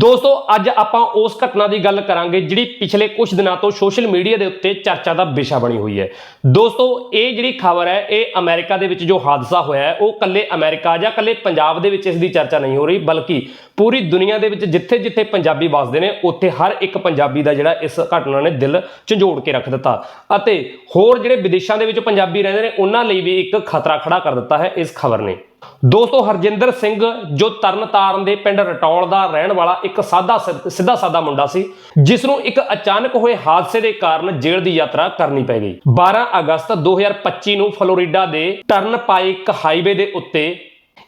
ਦੋਸਤੋ, ਅੱਜ ਆਪਾਂ ਉਸ ਘਟਨਾ ਦੀ ਗੱਲ ਕਰਾਂਗੇ ਜਿਹੜੀ ਪਿਛਲੇ ਕੁਝ ਦਿਨਾਂ ਤੋਂ ਸੋਸ਼ਲ ਮੀਡੀਆ ਦੇ ਉੱਤੇ ਚਰਚਾ ਦਾ ਵਿਸ਼ਾ ਬਣੀ ਹੋਈ ਹੈ। ਦੋਸਤੋ, ਇਹ ਜਿਹੜੀ ਖਬਰ ਹੈ, ਇਹ ਅਮਰੀਕਾ ਦੇ ਵਿੱਚ ਜੋ ਹਾਦਸਾ ਹੋਇਆ ਹੈ, ਉਹ ਕੱਲੇ ਅਮਰੀਕਾ ਜਾਂ ਕੱਲੇ ਪੰਜਾਬ ਦੇ ਵਿੱਚ ਇਸ ਦੀ ਚਰਚਾ ਨਹੀਂ ਹੋ ਰਹੀ, ਬਲਕਿ ਪੂਰੀ ਦੁਨੀਆ ਦੇ ਵਿੱਚ ਜਿੱਥੇ-ਜਿੱਥੇ ਪੰਜਾਬੀ ਵੱਸਦੇ ਨੇ, ਉੱਥੇ ਹਰ ਇੱਕ ਪੰਜਾਬੀ ਦਾ ਜਿਹੜਾ ਇਸ ਘਟਨਾ ਨੇ ਦਿਲ ਝੰਜੋੜ ਕੇ ਰੱਖ ਦਿੱਤਾ। ਅਤੇ ਹੋਰ ਜਿਹੜੇ ਵਿਦੇਸ਼ਾਂ ਦੇ ਵਿੱਚ ਪੰਜਾਬੀ ਰਹਿੰਦੇ ਨੇ, ਉਹਨਾਂ ਲਈ ਵੀ ਇੱਕ ਖਤਰਾ ਖੜਾ ਕਰ ਦਿੱਤਾ ਹੈ ਇਸ ਖਬਰ ਨੇ। ਦੋਸਤੋ ਹਰਜਿੰਦਰ ਸਿੰਘ ਜੋ ਤਰਨਤਾਰਨ ਦੇ ਪਿੰਡ ਰਟੌਲ ਦਾ ਰਹਿਣ ਵਾਲਾ ਇੱਕ ਸਾਦਾ ਸਿੱਧਾ ਸਾਦਾ ਮੁੰਡਾ ਸੀ ਜਿਸ ਨੂੰ ਇੱਕ ਅਚਾਨਕ ਹੋਏ ਹਾਦਸੇ ਦੇ ਕਾਰਨ ਜੇਲ੍ਹ ਦੀ ਯਾਤਰਾ ਕਰਨੀ ਪੈ ਗਈ। 12 ਅਗਸਤ 2025 ਨੂੰ ਫਲੋਰੀਡਾ ਦੇ ਟਰਨਪਾਈਕ ਹਾਈਵੇ ਦੇ ਉੱਤੇ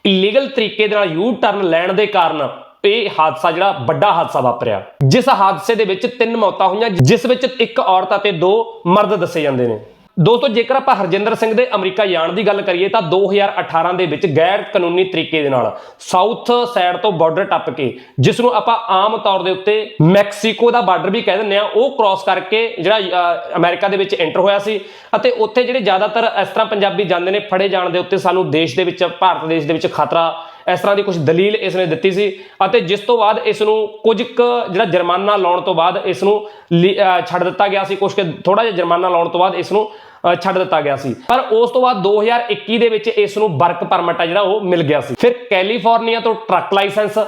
ਇਲੀਗਲ ਤਰੀਕੇ ਦੇ ਨਾਲ ਯੂ ਟਰਨ ਲੈਣ ਦੇ ਕਾਰਨ ਇਹ ਹਾਦਸਾ ਜਿਹੜਾ ਵੱਡਾ ਹਾਦਸਾ ਵਾਪਰਿਆ। ਜਿਸ ਹਾਦਸੇ ਦੇ ਵਿੱਚ ਤਿੰਨ ਮੌਤਾਂ ਹੋਈਆਂ, ਜਿਸ ਵਿੱਚ ਇੱਕ ਔਰਤ ਅਤੇ ਦੋ ਮਰਦ ਦੱਸੇ ਜਾਂਦੇ ਨੇ। ਦੋਸਤੋ ਜੇਕਰ ਆਪਾਂ ਹਰਜਿੰਦਰ ਸਿੰਘ ਦੇ ਅਮਰੀਕਾ ਜਾਣ ਦੀ ਗੱਲ ਕਰੀਏ ਤਾਂ 2018 ਦੇ ਵਿੱਚ ਗੈਰ ਕਾਨੂੰਨੀ ਤਰੀਕੇ ਦੇ ਨਾਲ ਸਾਊਥ ਸਾਈਡ ਤੋਂ ਬਾਰਡਰ ਟੱਪ ਕੇ ਜਿਸ ਨੂੰ ਆਪਾਂ ਆਮ ਤੌਰ ਦੇ ਉੱਤੇ ਮੈਕਸੀਕੋ ਦਾ ਬਾਰਡਰ ਵੀ ਕਹਿ ਦਿੰਦੇ ਆ ਉਹ ਕ੍ਰਾਸ ਕਰਕੇ ਜਿਹੜਾ ਅ, ਅਮਰੀਕਾ ਦੇ ਵਿੱਚ ਐਂਟਰ ਹੋਇਆ ਸੀ ਅਤੇ ਉੱਥੇ ਜਿਹੜੇ ਜ਼ਿਆਦਾਤਰ ਇਸ ਤਰ੍ਹਾਂ ਪੰਜਾਬੀ ਜਾਂਦੇ ਨੇ ਫੜੇ ਜਾਣ ਦੇ ਉੱਤੇ ਸਾਨੂੰ ਦੇਸ਼ ਦੇ ਵਿੱਚ ਭਾਰਤ ਦੇਸ਼ ਦੇ ਵਿੱਚ ਖਤਰਾ ਇਸ ਤਰ੍ਹਾਂ ਦੀ ਕੁਝ ਦਲੀਲ ਇਸ ਨੇ ਦਿੱਤੀ ਸੀ ਅਤੇ ਜਿਸ ਤੋਂ ਬਾਅਦ ਇਸ ਨੂੰ ਕੁਝ ਕੁ ਜਿਹੜਾ ਜੁਰਮਾਨਾ ਲਾਉਣ ਤੋਂ ਬਾਅਦ ਇਸ ਨੂੰ ਲੀ- ਛੱਡ ਦਿੱਤਾ ਗਿਆ ਸੀ ਕੁਝ ਥੋੜਾ ਜਿਹਾ ਜੁਰਮਾਨਾ ਲਾਉਣ ਤੋਂ ਬਾਅਦ ਇਸ ਨੂੰ ਛੱਡ ਦਿੱਤਾ ਗਿਆ ਸੀ। ਪਰ ਉਸ ਤੋਂ ਬਾਅਦ 2021 ਦੇ ਵਿੱਚ ਇਸ ਨੂੰ ਵਰਕ ਪਰਮਿਟ ਆ ਜਿਹੜਾ, ਉਹ ਮਿਲ ਗਿਆ ਸੀ। ਫਿਰ ਕੈਲੀਫੋਰਨੀਆ ਤੋਂ ਟਰੱਕ ਲਾਇਸੈਂਸ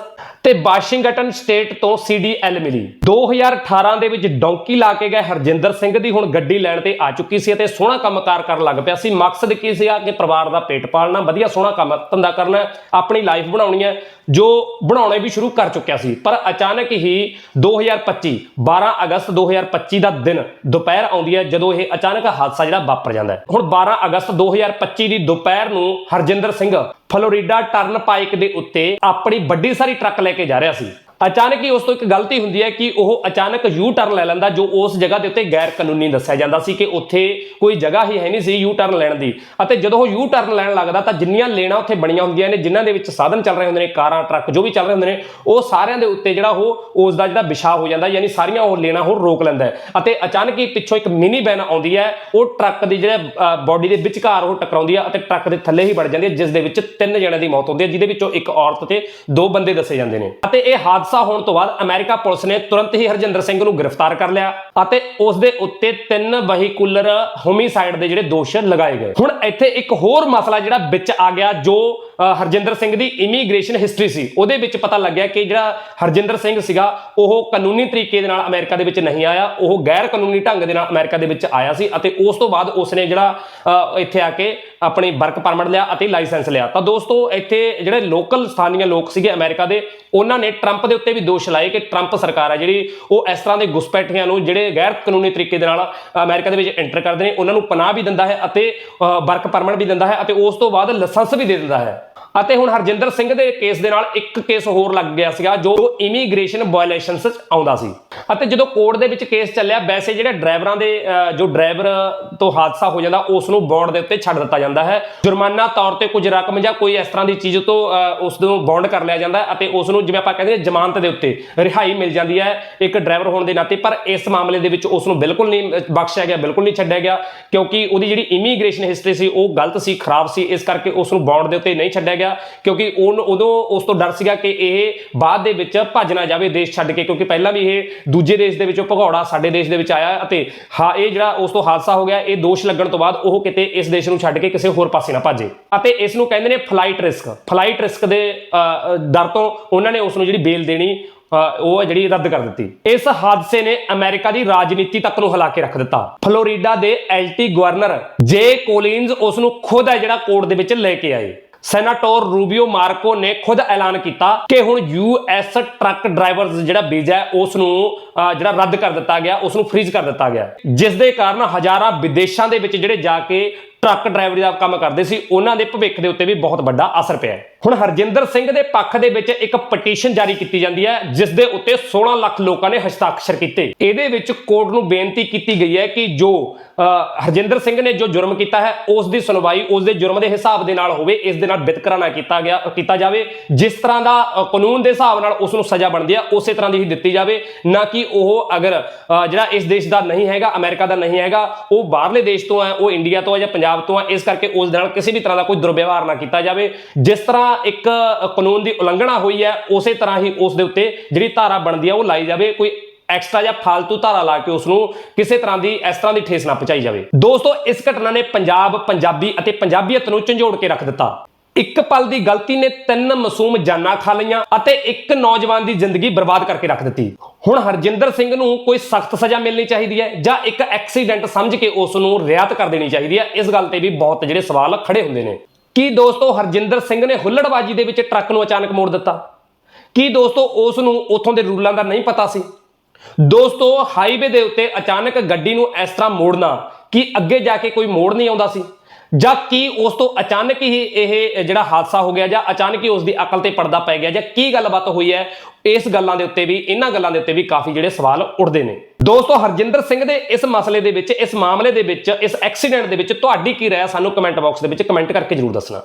ਤੇ ਵਾਸ਼ਿੰਗਟਨ ਸਟੇਟ ਤੋਂ ਸੀਡੀਐਲ ਮਿਲੀ। 2018 ਦੇ ਵਿੱਚ ਡੌਂਕੀ ਲਾ ਕੇ ਗਏ ਹਰਜਿੰਦਰ ਸਿੰਘ ਦੀ ਹੁਣ ਗੱਡੀ ਲੈਣ ਤੇ ਆ ਚੁੱਕੀ ਸੀ ਅਤੇ ਸੋਹਣਾ ਕੰਮਕਾਰ ਕਰਨ ਲੱਗ ਪਿਆ ਸੀ। ਮਕਸਦ ਕੀ ਸੀਗਾ? ਕਿ ਪਰਿਵਾਰ ਦਾ ਪੇਟ ਪਾਲਣਾ, ਵਧੀਆ ਸੋਹਣਾ ਕੰਮ ਧੰਦਾ ਕਰਨਾ, ਆਪਣੀ ਲਾਈਫ ਬਣਾਉਣੀ ਹੈ, ਜੋ ਬਣਾਉਣੇ ਵੀ ਸ਼ੁਰੂ ਕਰ ਚੁੱਕਿਆ ਸੀ। ਪਰ ਅਚਾਨਕ ਹੀ 2025 12 ਅਗਸਤ 2025 ਦਾ ਦਿਨ ਦੁਪਹਿਰ ਆਉਂਦੀ ਹੈ, ਜਦੋਂ ਇਹ ਅਚਾਨਕ ਹਾਦਸਾ ਜਿਹੜਾ ਵਾਪਰ ਜਾਂਦਾ ਹੈ। ਹੁਣ 12 ਅਗਸਤ 2025 ਦੀ ਦੁਪਹਿਰ ਨੂੰ ਹਰਜਿੰਦਰ ਸਿੰਘ ਫਲੋਰੀਡਾ ਟਰਨਪਾਈਕ ਦੇ ਉੱਤੇ ਆਪਣੀ ਵੱਡੀ ਸਾਰੀ ਟਰੱਕ ਲੈ ਕੇ ਜਾ ਰਿਹਾ ਸੀ। ਅਚਾਨਕ ਹੀ ਉਸ ਤੋਂ ਇੱਕ ਗਲਤੀ ਹੁੰਦੀ ਹੈ ਕਿ ਉਹ ਅਚਾਨਕ ਯੂ ਟਰਨ ਲੈ ਲੈਂਦਾ, ਜੋ ਉਸ ਜਗ੍ਹਾ ਦੇ ਉੱਤੇ ਗੈਰ ਕਾਨੂੰਨੀ ਦੱਸਿਆ ਜਾਂਦਾ ਸੀ ਕਿ ਉੱਥੇ ਕੋਈ ਜਗ੍ਹਾ ਹੀ ਹੈ ਨਹੀਂ ਸੀ ਯੂ ਟਰਨ ਲੈਣ ਦੀ। ਅਤੇ ਜਦੋਂ ਉਹ ਯੂ ਟਰਨ ਲੈਣ ਲੱਗਦਾ ਤਾਂ ਜਿੰਨੀਆਂ ਲੇਨਾਂ ਉੱਥੇ ਬਣੀਆਂ ਹੁੰਦੀਆਂ ਨੇ, ਜਿਨ੍ਹਾਂ ਦੇ ਵਿੱਚ ਸਾਧਨ ਚੱਲ ਰਹੇ ਹੁੰਦੇ ਨੇ, ਕਾਰਾਂ, ਟਰੱਕ, ਜੋ ਵੀ ਚੱਲ ਰਹੇ ਹੁੰਦੇ ਨੇ, ਉਹ ਸਾਰਿਆਂ ਦੇ ਉੱਤੇ ਜਿਹੜਾ ਉਹ, ਉਸ ਦਾ ਜਿਹੜਾ ਵਿਛਾ ਹੋ ਜਾਂਦਾ, ਯਾਨੀ ਸਾਰੀਆਂ ਉਹ ਲੇਨਾਂ ਉਹ ਰੋਕ ਲੈਂਦਾ ਅਤੇ ਅਚਾਨਕ ਹੀ ਪਿੱਛੋਂ ਇੱਕ ਮਿਨੀ ਵੈਨ ਆਉਂਦੀ ਹੈ, ਉਹ ਟਰੱਕ ਦੀ ਜਿਹੜਾ ਬਾਡੀ ਦੇ ਵਿਚਕਾਰ ਉਹ ਟਕਰਾਉਂਦੀ ਹੈ ਅਤੇ ਟਰੱਕ ਦੇ ਥੱਲੇ ਹੀ ਵੜ ਜਾਂਦੀ ਹੈ, ਜਿਸ ਦੇ ਵਿੱਚ ਤਿੰਨ ਜਣਿਆਂ ਦੀ ਮੌਤ ਹੁੰਦੀ ਹੈ, ਜਿਹਦੇ ਵਿੱਚੋਂ ਇੱਕ ਔਰਤ ਤੇ ਦੋ ਬੰਦੇ ਦੱਸੇ ਜਾਂਦੇ ਨੇ। ਅਤੇ ਇਹ ਹਾਦਸਾ ਹੋਣ ਤੋਂ ਬਾਅਦ ਅਮਰੀਕਾ ਪੁਲਿਸ ਨੇ ਤੁਰੰਤ ਹੀ ਹਰਜਿੰਦਰ ਸਿੰਘ ਨੂੰ ਗ੍ਰਿਫਤਾਰ ਕਰ ਲਿਆ ਅਤੇ ਉਸ ਦੇ ਉੱਤੇ ਤਿੰਨ ਵਹੀਕੂਲਰ ਹੋਮਿਸਾਈਡ ਦੇ ਜਿਹੜੇ ਦੋਸ਼ ਲਗਾਏ ਗਏ। ਹੁਣ ਇੱਥੇ ਇੱਕ ਹੋਰ ਮਸਲਾ ਜਿਹੜਾ ਵਿੱਚ ਆ ਗਿਆ ਜੋ ਹਰਜਿੰਦਰ ਸਿੰਘ ਦੀ ਇਮੀਗ੍ਰੇਸ਼ਨ ਹਿਸਟਰੀ ਸੀ ਉਹਦੇ ਵਿੱਚ ਪਤਾ ਲੱਗਿਆ ਕਿ ਜਿਹੜਾ ਹਰਜਿੰਦਰ ਸਿੰਘ ਸੀਗਾ ਉਹ ਕਾਨੂੰਨੀ ਤਰੀਕੇ ਦੇ ਨਾਲ ਅਮਰੀਕਾ ਦੇ ਵਿੱਚ ਨਹੀਂ ਆਇਆ ਉਹ ਗੈਰ ਕਾਨੂੰਨੀ ਢੰਗ ਦੇ ਨਾਲ ਅਮਰੀਕਾ ਦੇ ਵਿੱਚ ਆਇਆ ਸੀ ਅਤੇ ਉਸ ਤੋਂ ਬਾਅਦ ਉਸਨੇ ਜਿਹੜਾ ਅ, ਇੱਥੇ ਆ ਕੇ ਆਪਣੀ ਵਰਕ ਪਰਮਿਟ ਲਿਆ ਅਤੇ ਲਾਇਸੈਂਸ ਲਿਆ। ਤਾਂ ਦੋਸਤੋ, ਇੱਥੇ ਜਿਹੜੇ ਲੋਕਲ ਸਥਾਨੀय ਲੋਕ ਸੀਗੇ ਅਮਰੀਕਾ ਦੇ, ਉਹਨਾਂ ਨੇ ਟਰੰਪ ਦੇ ਉੱਤੇ ਵੀ ਦੋਸ਼ ਲਾਏ ਕਿ ਟਰੰਪ ਸਰਕਾਰ ਹੈ ਜਿਹੜੀ ਉਹ ਇਸ ਤਰ੍ਹਾਂ ਦੇ ਗੁਸਪੈਠੀਆਂ ਨੂੰ ਜਿਹੜੇ ਗੈਰ ਕਾਨੂੰਨੀ ਤਰੀਕੇ ਦੇ ਨਾਲ ਅਮਰੀਕਾ ਦੇ ਵਿੱਚ ਐਂਟਰ ਕਰਦੇ ਨੇ, ਉਹਨਾਂ ਨੂੰ ਪਨਾਹ ਵੀ ਦਿੰਦਾ ਹੈ ਅਤੇ ਵਰਕ ਪਰਮਿਟ ਵੀ ਦਿੰਦਾ ਹੈ ਅਤੇ ਉਸ ਤੋਂ ਬਾਅਦ ਲਾਇਸੈਂਸ ਵੀ ਦੇ ਦਿੰਦਾ ਹੈ। ਅਤੇ ਹੁਣ ਹਰਜਿੰਦਰ ਸਿੰਘ ਦੇ ਕੇਸ ਦੇ ਨਾਲ ਇੱਕ ਕੇਸ ਹੋਰ ਲੱਗ ਗਿਆ ਸੀਗਾ, ਜੋ ਇਮੀਗ੍ਰੇਸ਼ਨ ਵਾਇਲੇਸ਼ਨਸ ਆਉਂਦਾ ਸੀ। ਅਤੇ ਜਦੋਂ ਕੋਰਟ ਦੇ ਵਿੱਚ ਕੇਸ ਚੱਲਿਆ ਵੈਸੇ ਜਿਹੜੇ ਡਰਾਈਵਰਾਂ ਦੇ ਜੋ ਡਰਾਈਵਰ ਤੋਂ ਹਾਦਸਾ ਹੋ ਜਾਂਦਾ ਉਸ ਨੂੰ ਬੌਂਡ ਦੇ ਉੱਤੇ ਛੱਡ ਦਿੱਤਾ ਜਾਂਦਾ ਹੈ। ਜੁਰਮਾਨਾ ਤੌਰ ਤੇ ਕੁਝ ਰਕਮ ਜਾਂ ਕੋਈ ਇਸ ਤਰ੍ਹਾਂ ਦੀ ਚੀਜ਼ ਤੋਂ ਅਹ, ਉਸ ਨੂੰ ਬੌਂਡ ਕਰ ਲਿਆ ਜਾਂਦਾ ਅਤੇ ਉਸ ਨੂੰ ਜਿਵੇਂ ਆਪਾਂ ਕਹਿੰਦੇ ਹਾਂ ਜ਼ਮਾਨਤ ਦੇ ਉੱਤੇ ਰਿਹਾਈ ਮਿਲ ਜਾਂਦੀ ਹੈ ਇੱਕ ਡਰਾਈਵਰ ਹੋਣ ਦੇ ਨਾਤੇ। ਪਰ ਇਸ ਮਾਮਲੇ ਦੇ ਵਿੱਚ ਉਸ ਨੂੰ ਬਿਲਕੁਲ ਨਹੀਂ ਬਖਸ਼ਿਆ ਗਿਆ ਬਿਲਕੁਲ ਨਹੀਂ ਛੱਡਿਆ ਗਿਆ ਕਿਉਂਕਿ ਉਹਦੀ ਜਿਹੜੀ ਇਮੀਗ੍ਰੇਸ਼ਨ ਹਿਸਟਰੀ ਸੀ ਉਹ ਗਲਤ ਸੀ ਖਰਾਬ ਸੀ। ਇਸ ਕਰਕੇ ਉਸ ਨੂੰ ਬੌਂਡ ਦੇ ਉੱਤੇ ਨਹੀਂ ਛੱਡਿਆ ਗਿਆ ਕਿਉਂਕਿ ਉਹ ਉਦੋਂ ਉਸ ਤੋਂ ਡਰ ਸੀਗਾ ਕਿ ਇਹ ਬਾਅਦ ਦੇ ਵਿੱਚ ਭੱਜ ਨਾ ਜਾਵੇ ਦੇਸ਼ ਛੱਡ ਕੇ ਕਿਉਂਕਿ ਪਹਿਲਾਂ ਵੀ ਇਹ ਦੂਜੇ ਦੇਸ਼ ਦੇ ਵਿੱਚੋਂ ਭਗੌੜਾ ਸਾਡੇ ਦੇਸ਼ ਦੇ ਵਿੱਚ ਆਇਆ ਅਤੇ ਹਾਂ ਇਹ ਜਿਹੜਾ ਉਸ ਤੋਂ ਹਾਦਸਾ ਹੋ ਗਿਆ ਇਹ ਦੋਸ਼ ਲੱਗਣ ਤੋਂ ਬਾਅਦ ਉਹ ਕਿਤੇ ਇਸ ਦੇਸ਼ ਨੂੰ ਛੱਡ ਕੇ ਕਿਸੇ ਹੋਰ ਪਾਸੇ ਨਾ ਭੱਜੇ। ਅਤੇ ਇਸ ਨੂੰ ਕਹਿੰਦੇ ਨੇ ਫਲਾਈਟ ਰਿਸਕ ਫਲਾਈਟ ਰਿਸਕ ਦੇ ਅ, ਅ, ਡਰ ਤੋਂ ਉਹਨਾਂ ਨੇ ਉਸ ਨੂੰ ਜਿਹੜੀ ਬੇਲ ਦੇਣੀ ਉਹ ਹੈ ਜਿਹੜੀ ਰੱਦ ਕਰ ਦਿੱਤੀ। ਇਸ ਹਾਦਸੇ ਨੇ ਅਮਰੀਕਾ ਦੀ ਰਾਜਨੀਤੀ ਤੱਕ ਨੂੰ ਹਿਲਾ ਕੇ ਰੱਖ ਦਿੱਤਾ। ਫਲੋਰੀਡਾ ਦੇ ਐਲਟੀ ਗਵਰਨਰ ਜੇ ਕੋਲਿਨਜ਼ ਉਸ ਨੂੰ ਖੁਦ ਹੈ ਜਿਹੜਾ ਕੋਰਟ ਦੇ ਵਿੱਚ ਲੈ ਕੇ ਆਏ। ਸੈਨਾਟੋਰ ਰੂਬੀਓ ਮਾਰਕੋ ਨੇ ਖੁਦ ਐਲਾਨ ਕੀਤਾ ਕਿ ਹੁਣ ਯੂਐਸ ਟਰੱਕ ਡਰਾਈਵਰਸ ਜਿਹੜਾ ਵੀਜ਼ਾ ਹੈ ਉਸ ਨੂੰ ਅਹ, ਜਿਹੜਾ ਰੱਦ ਕਰ ਦਿੱਤਾ ਗਿਆ ਉਸ ਨੂੰ ਫ੍ਰੀਜ਼ ਕਰ ਦਿੱਤਾ ਗਿਆ। ਜਿਸ ਦੇ ਕਾਰਨ ਹਜ਼ਾਰਾਂ ਵਿਦੇਸ਼ਾਂ ਦੇ ਵਿੱਚ ਜਿਹੜੇ ਜਾ ਕੇ ਟਰੱਕ ਡਰਾਈਵਰੀ ਦਾ ਕੰਮ ਕਰਦੇ ਸੀ, ਉਹਨਾਂ ਦੇ ਭਵਿੱਖ ਦੇ ਉੱਤੇ ਵੀ ਬਹੁਤ ਵੱਡਾ ਅਸਰ ਪਿਆ ਹੈ। ਹੁਣ ਹਰਜਿੰਦਰ ਸਿੰਘ ਦੇ ਪੱਖ ਦੇ ਵਿੱਚ ਇੱਕ ਪਟੀਸ਼ਨ ਜਾਰੀ ਕੀਤੀ ਜਾਂਦੀ ਹੈ, ਜਿਸ ਦੇ ਉੱਤੇ 16 ਲੱਖ ਲੋਕਾਂ ਨੇ ਹਸਤਾਖਰ ਕੀਤੇ। ਇਹਦੇ ਵਿੱਚ ਕੋਰਟ ਨੂੰ ਬੇਨਤੀ ਕੀਤੀ ਗਈ ਹੈ ਕਿ ਜੋ ਹਰਜਿੰਦਰ ਸਿੰਘ ਨੇ ਜੋ ਜੁਰਮ ਕੀਤਾ ਹੈ, ਉਸ ਦੀ ਸੁਣਵਾਈ, ਉਸ ਦੇ ਜੁਰਮ ਦੇ ਹਿਸਾਬ ਦੇ ਨਾਲ ਹੋਵੇ, ਇਸ ਦੇ ਨਾਲ ਵਿਤਕਰਾ ਨਾ ਕੀਤਾ ਗਿਆ, ਕੀਤਾ ਜਾਵੇ। ਜਿਸ ਤਰ੍ਹਾਂ ਦਾ ਕਾਨੂੰਨ ਦੇ ਹਿਸਾਬ ਨਾਲ ਉਸ ਨੂੰ ਸਜ਼ਾ ਬਣਦੀ ਹੈ, ਉਸੇ ਤਰ੍ਹਾਂ ਦੀ ਹੀ ਦਿੱਤੀ ਜਾਵੇ। ਨਾ ਕਿ ਉਹ ਅਗਰ ਜਿਹੜਾ ਇਸ ਦੇਸ਼ ਦਾ ਨਹੀਂ ਹੈਗਾ, ਅਮਰੀਕਾ ਦਾ ਨਹੀਂ ਹੈਗਾ, ਉਹ ਬਾਹਰਲੇ ਦੇਸ਼ ਤੋਂ ਹੈ, ਉਹ ਇੰਡੀਆ ਤੋਂ ਹੈ ਜਾਂ ਪੰਜਾਬ ਪੰਜਾਬ ਤੋਂ ਆ ਇਸ ਕਰਕੇ ਉਸ ਦੇ ਨਾਲ ਕਿਸੇ ਵੀ ਤਰ੍ਹਾਂ ਦਾ ਕੋਈ ਦੁਰਵਿਵਹਾਰ ਨਾ ਕੀਤਾ ਜਾਵੇ। ਜਿਸ ਤਰ੍ਹਾਂ ਇੱਕ ਕਾਨੂੰਨ ਦੀ ਉਲੰਘਣਾ ਹੋਈ ਹੈ, ਉਸੇ ਤਰ੍ਹਾਂ ਹੀ ਉਸ ਦੇ ਉੱਤੇ ਜਿਹੜੀ ਧਾਰਾ ਬਣਦੀ ਹੈ, ਉਹ ਲਾਈ ਜਾਵੇ। ਕੋਈ ਐਕਸਟਰਾ ਜਾਂ ਫालतू ਧਾਰਾ ਲਾ ਕੇ ਉਸ ਨੂੰ ਕਿਸੇ ਤਰ੍ਹਾਂ ਦੀ, ਇਸ ਤਰ੍ਹਾਂ ਦੀ ਠੇਸ ਨਾ ਪਹੁੰਚਾਈ ਜਾਵੇ। ਦੋਸਤੋ, ਇਸ ਘਟਨਾ ਨੇ ਪੰਜਾਬ, ਪੰਜਾਬੀ ਅਤੇ ਪੰਜਾਬੀਅਤ ਨੂੰ ਝੰਜੋੜ ਕੇ ਰੱਖ ਦਿੱਤਾ। ਇੱਕ ਪਲ ਦੀ ਗਲਤੀ ਨੇ ਤਿੰਨ ਮਾਸੂਮ ਜਾਨਾਂ ਖਾ ਲਈਆਂ ਅਤੇ ਇੱਕ ਨੌਜਵਾਨ ਦੀ ਜ਼ਿੰਦਗੀ ਬਰਬਾਦ ਕਰਕੇ ਰੱਖ ਦਿੱਤੀ। ਹੁਣ ਹਰਜਿੰਦਰ ਸਿੰਘ ਨੂੰ ਕੋਈ ਸਖਤ ਸਜ਼ਾ ਮਿਲਣੀ ਚਾਹੀਦੀ ਹੈ ਜਾਂ ਇੱਕ ਐਕਸੀਡੈਂਟ ਸਮਝ ਕੇ ਉਸ ਨੂੰ ਰਿਆਤ ਕਰ ਦੇਣੀ ਚਾਹੀਦੀ ਹੈ? ਇਸ ਗੱਲ ਤੇ ਵੀ ਬਹੁਤ ਜਿਹੜੇ ਸਵਾਲ ਖੜੇ ਹੁੰਦੇ ਨੇ। ਕੀ ਦੋਸਤੋ ਹਰਜਿੰਦਰ ਸਿੰਘ ਨੇ ਹੁੱਲੜਬਾਜੀ ਦੇ ਵਿੱਚ ਟਰੱਕ ਨੂੰ ਅਚਾਨਕ ਮੋੜ ਦਿੱਤਾ? ਕੀ ਦੋਸਤੋ ਉਸ ਨੂੰ ਉਥੋਂ ਦੇ ਰੂਲਾਂ ਦਾ ਨਹੀਂ ਪਤਾ ਸੀ? ਦੋਸਤੋ ਹਾਈਵੇ ਦੇ ਉੱਤੇ ਅਚਾਨਕ ਗੱਡੀ ਨੂੰ ਇਸ ਤਰ੍ਹਾਂ ਮੋੜਨਾ ਕੀ ਅੱਗੇ ਜਾ ਕੇ ਕੋਈ ਮੋੜ ਨਹੀਂ ਆਉਂਦਾ ਸੀ? ਜਾਂ ਕੀ ਉਸ ਤੋਂ ਅਚਾਨਕ ਹੀ ਇਹ ਜਿਹੜਾ ਹਾਦਸਾ ਹੋ ਗਿਆ ਜਾਂ ਅਚਾਨਕ ਹੀ ਉਸ ਦੀ ਅਕਲ ਤੇ ਪਰਦਾ ਪੈ ਗਿਆ ਜਾਂ ਕੀ ਗੱਲਬਾਤ ਹੋਈ ਹੈ, ਇਸ ਗੱਲਾਂ ਦੇ ਉੱਤੇ ਵੀ ਇਹਨਾਂ ਗੱਲਾਂ ਦੇ ਉੱਤੇ ਵੀ ਕਾਫੀ ਜਿਹੜੇ ਸਵਾਲ ਉੱਠਦੇ ਨੇ। ਦੋਸਤੋ, ਹਰਜਿੰਦਰ ਸਿੰਘ ਦੇ ਇਸ ਮਸਲੇ ਦੇ ਵਿੱਚ, ਇਸ ਮਾਮਲੇ ਦੇ ਵਿੱਚ, ਇਸ ਐਕਸੀਡੈਂਟ ਦੇ ਵਿੱਚ ਤੁਹਾਡੀ ਕੀ ਰਾਏ ਸਾਨੂੰ ਕਮੈਂਟ ਬਾਕਸ ਦੇ ਵਿੱਚ ਕਮੈਂਟ ਕਰਕੇ ਜਰੂਰ ਦੱਸਣਾ।